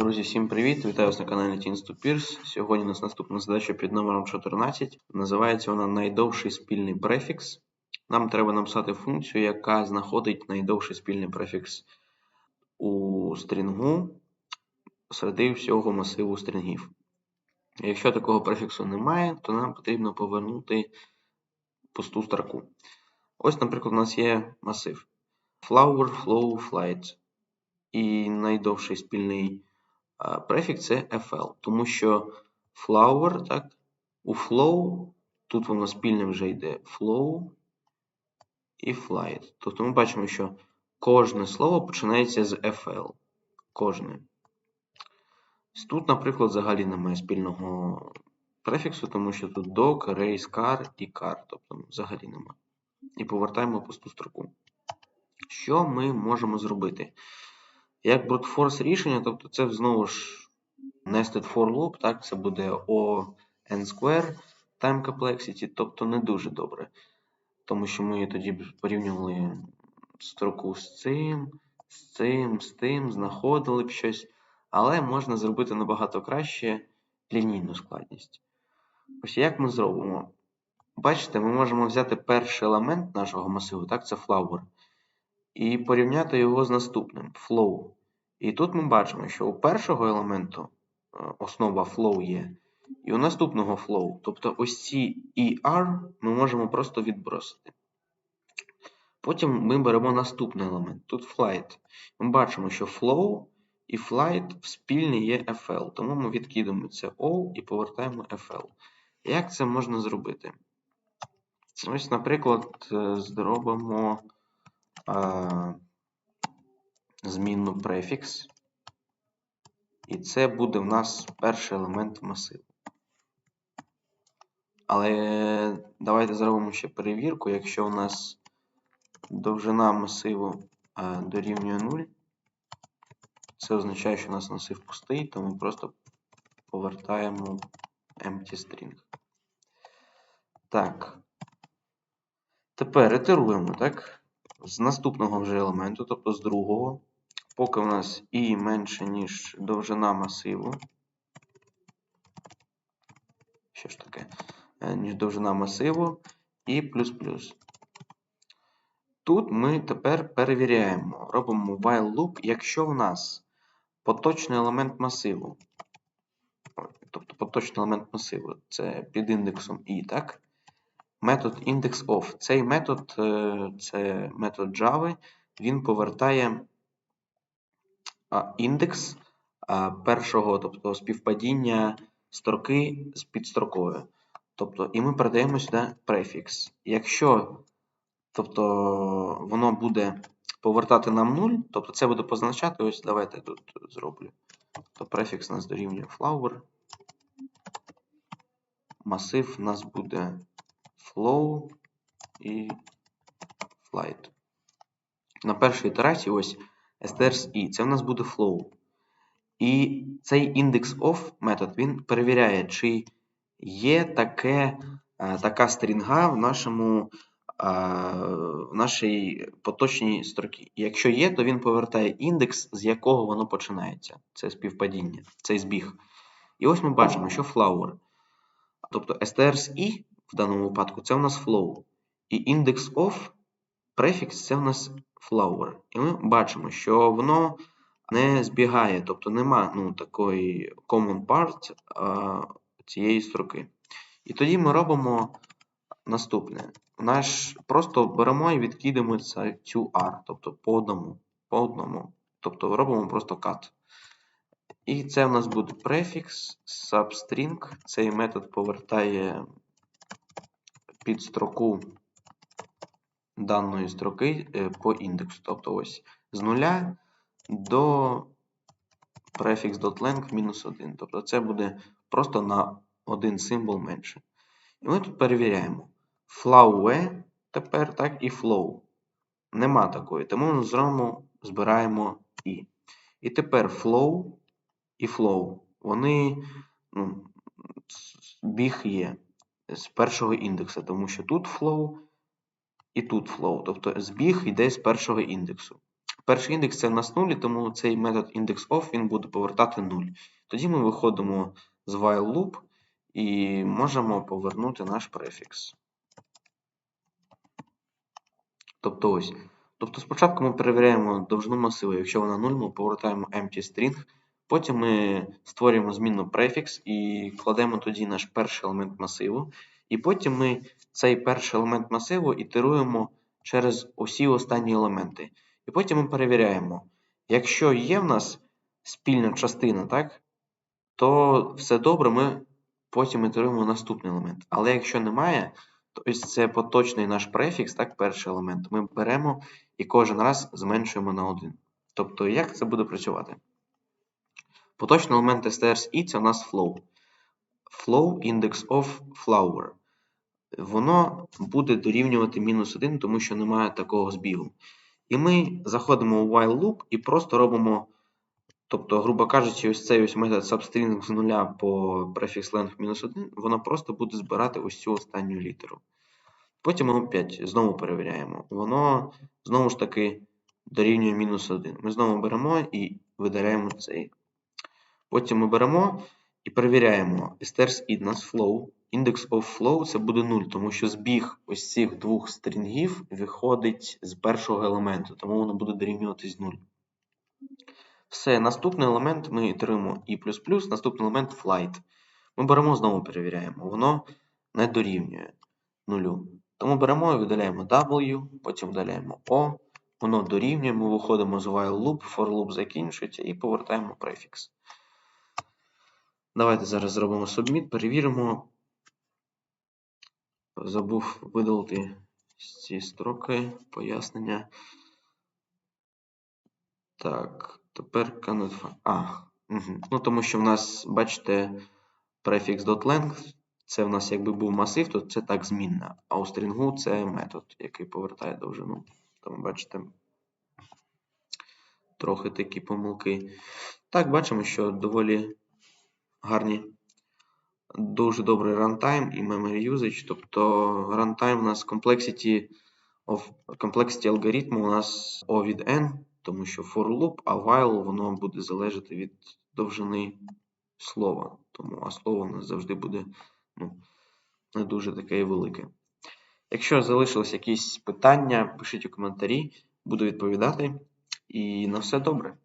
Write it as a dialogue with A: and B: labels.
A: Друзі, всім привіт! Вітаю вас на каналі Teens to Peers. Сьогодні у нас наступна задача під номером 14. Називається вона найдовший спільний префікс. Нам треба написати функцію, яка знаходить найдовший спільний префікс у стрінгу серед всього масиву стрінгів. Якщо такого префіксу немає, то нам потрібно повернути пусту строку. Ось, наприклад, у нас є масив flower, flow, flight. І найдовший спільний префікс це FL, тому що flower, так, у flow, тут воно спільне вже йде flow і flight. Тобто ми бачимо, що кожне слово починається з FL. Кожне. Тут, наприклад, взагалі немає спільного префіксу, тому що тут dog, race, car і car. Тобто взагалі немає. І повертаємо пусту строку. Що ми можемо зробити? Як force рішення, тобто це знову ж nested for loop, так, це буде O n square time complexity, тобто не дуже добре. Тому що ми тоді порівнювали строку з цим, з цим, з тим, знаходили б щось. Але можна зробити набагато краще лінійну складність. Ось як ми зробимо? Бачите, ми можемо взяти перший елемент нашого масиву, так, це flower, і порівняти його з наступним flow. І тут ми бачимо, що у першого елементу е, основа flow є, і у наступного flow. Тобто ось ці ER ми можемо просто відбросити. Потім ми беремо наступний елемент. Тут flight. Ми бачимо, що flow і flight спільні є FL. Тому ми відкидаємо це all і повертаємо FL. Як це можна зробити? Ось, наприклад, е, зробимо. Змінну префікс. І це буде в нас перший елемент масиву. Але давайте зробимо ще перевірку. Якщо у нас довжина масиву дорівнює 0, це означає, що у нас масив пустий, то ми просто повертаємо empty string. Так. Тепер ітеруємо, так? З наступного вже елементу, тобто з другого поки у нас і менше, ніж довжина масиву. Що ж таке? Е, ніж довжина масиву і плюс-плюс. Тут ми тепер перевіряємо, робимо while loop, якщо в нас поточний елемент масиву, тобто поточний елемент масиву, це під індексом і, так? Метод indexOf. Цей метод е, це метод Java, він повертає індекс першого, тобто співпадіння строки з підстрокою. Тобто, І ми передаємо сюди префікс. Якщо тобто, воно буде повертати нам 0, тобто це буде позначати, ось давайте тут зроблю. Тобто префікс нас дорівнює flower. Масив у нас буде flow і flight. На першій ітерації ось strs i, це в нас буде flow. І цей індекс of метод він перевіряє, чи є таке, така стрінга в нашому, в нашій поточній строкі. Якщо є, то він повертає індекс, з якого воно починається. Це співпадіння, цей збіг. І ось ми бачимо, що flower. Тобто strs i в даному випадку це у нас flow. І індекс of префікс це у нас flower. І ми бачимо, що воно не збігає, тобто нема ну, такої common part а, цієї строки. І тоді ми робимо наступне. Наш, Просто беремо і відкидаємо цю R, тобто по одному. по одному. Тобто робимо просто cut. І це у нас буде префікс, substring. Цей метод повертає під строку даної строки е, по індексу. Тобто ось з нуля до prefix.length мінус 1. Тобто це буде просто на один символ менше. І ми тут перевіряємо. Flow тепер, так, і flow. Нема такої, тому ми зробимо, збираємо і. І тепер flow і flow. Вони ну, біг є з першого індекса, тому що тут flow і тут flow. Тобто збіг йде з першого індексу. Перший індекс це в нас 0, тому цей метод indexOf він буде повертати 0. Тоді ми виходимо з while loop і можемо повернути наш префікс. Тобто ось. Тобто спочатку ми перевіряємо довжину масиву, якщо вона 0, ми повертаємо empty string, потім ми створюємо змінну префікс і кладемо тоді наш перший елемент масиву. І потім ми цей перший елемент масиву ітеруємо через усі останні елементи. І потім ми перевіряємо, якщо є в нас спільна частина, так, то все добре, ми потім ітеруємо наступний елемент. Але якщо немає, то це поточний наш префікс, так, перший елемент, ми беремо і кожен раз зменшуємо на 1. Тобто, як це буде працювати? Поточний елемент strs це у нас flow. Flow index of flower. Воно буде дорівнювати мінус 1, тому що немає такого збігу. І ми заходимо у while loop і просто робимо, тобто, грубо кажучи, ось цей ось метод substring з нуля по prefix length мінус 1, воно просто буде збирати ось цю останню літеру. Потім ми опять знову перевіряємо. Воно знову ж таки дорівнює мінус 1. Ми знову беремо і видаляємо цей. Потім ми беремо і перевіряємо strs id нас flow. Index of flow це буде 0, тому що збіг ось цих двох стрінгів виходить з першого елементу, тому воно буде дорівнюватись 0. Все, наступний елемент ми ітеруємо і наступний елемент flight. Ми беремо знову перевіряємо. Воно не дорівнює 0. Тому беремо і видаляємо W, потім видаляємо O, воно дорівнює, ми виходимо з while loop, for loop закінчується і повертаємо префікс. Давайте зараз зробимо submit, перевіримо. Забув видалити ці строки пояснення. Так, тепер find. А, угу. ну тому що в нас, бачите, префікс це в нас якби був масив, то це так змінна. А у стрінгу це метод, який повертає довжину. Тому бачите, трохи такі помилки. Так, бачимо, що доволі гарні дуже добрий runtime і memory usage. Тобто runtime у нас complexity of complexity алгоритму у нас O від N, тому що for loop, а while воно буде залежати від довжини слова. Тому а слово у нас завжди буде ну, не дуже таке велике. Якщо залишились якісь питання, пишіть у коментарі, буду відповідати. І на все добре.